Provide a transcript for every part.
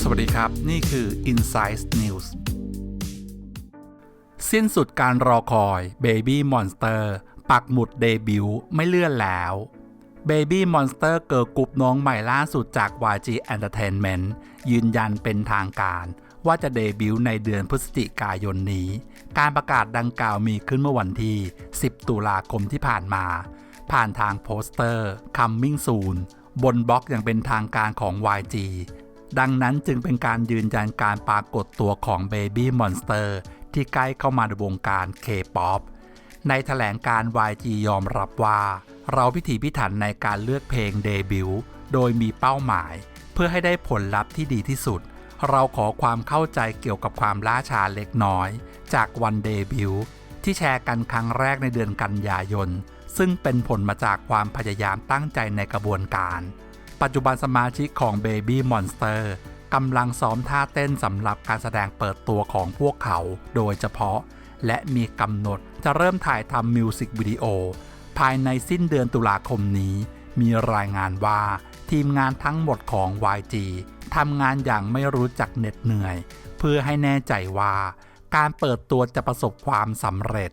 สวัสดีครับ นี่คือ Insight News สิ้นสุดการรอคอย Baby Monster ปักหมุดเดบิวต์ไม่เลื่อนแล้ว Baby Monster เกิร์ลกรุ๊ปน้องใหม่ล่าสุดจาก YG Entertainment ยืนยันเป็นทางการว่าจะเดบิวต์ในเดือนพฤศจิกายนนี้ การประกาศดังกล่าวมีขึ้นเมื่อวันที่ 10 ตุลาคมที่ผ่านมา ผ่านทางโปสเตอร์ Coming Soon บนบล็อกอย่างเป็นทางการของ YG ดังนั้นจึงเป็นการยืนยันการปรากฏตัวของ Baby Monster ที่ใกล้เข้ามาในวงการ K-POP ในแถลงการ YG ยอมรับว่า เราพิถีพิถันในการเลือกเพลงเดบิวต์โดยมีเป้าหมาย เพื่อให้ได้ผลลัพธ์ที่ดีที่สุด เราขอความเข้าใจเกี่ยวกับความล่าช้าเล็กน้อย จากวันเดบิวต์ที่แชร์กันครั้งแรกในเดือนกันยายน ซึ่งเป็นผลมาจากความพยายามตั้งใจในกระบวนการ ปัจจุบันสมาชิกของ Baby Monster กำลังซ้อมท่าเต้นสำหรับการแสดงเปิดตัวของพวกเขาโดยเฉพาะ และมีกำหนดจะเริ่มถ่ายทำมิวสิกวิดีโอภายในสิ้นเดือนตุลาคมนี้ มีรายงานว่า ทีมงานทั้งหมดของ YG ทำงานอย่างไม่รู้จักเหน็ดเหนื่อย เพื่อให้แน่ใจว่า การเปิดตัวจะประสบความสำเร็จ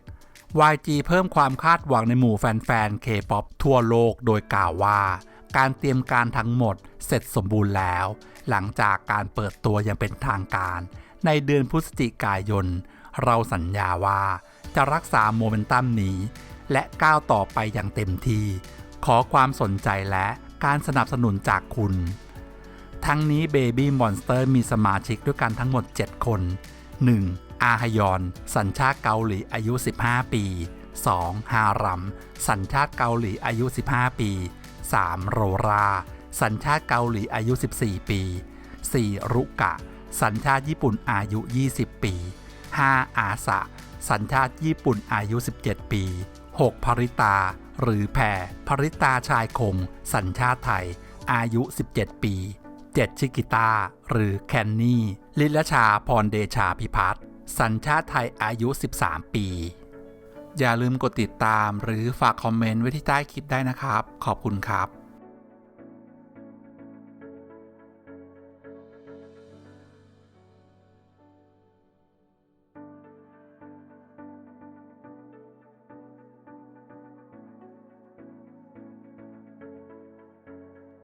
YG เพิ่มความคาดหวังในหมู่แฟนๆ K-POP ทั่วโลกโดยกล่าวว่า การเตรียมการทั้งหมดเสร็จสมบูรณ์แล้ว หลังจากการเปิดตัวอย่างเป็นทางการ ในเดือนพฤศจิกายน เราสัญญาว่าจะรักษาโมเมนตัมนี้ และก้าวต่อไปอย่างเต็มที่ ขอความสนใจและการสนับสนุนจากคุณ ทั้งนี้ Baby Monster มีสมาชิกด้วยกันทั้งหมด 7 คน 1. อาฮยอน สัญชาติเกาหลีอายุ 15 ปี 2. ฮารัม สัญชาติเกาหลีอายุ 15 ปี 3. โรรา สัญชาติเกาหลีอายุ 14 ปี 4. รุกะ สัญชาติญี่ปุ่นอายุ 20 ปี 5. อาสะ สัญชาติญี่ปุ่นอายุ 17 ปี 6. ภริตา หรือแพรภริตาชายคง สัญชาติไทย อายุ 17 ปี 7. ชิกิตาหรือแคนนี่ ลิลชาพรเดชาพิพัฒน์ สัญชาติไทยอายุ 13 ปี อย่าลืมกดติดตามหรือฝากคอมเมนต์ไว้ที่ใต้คลิปได้นะครับ ขอบคุณครับ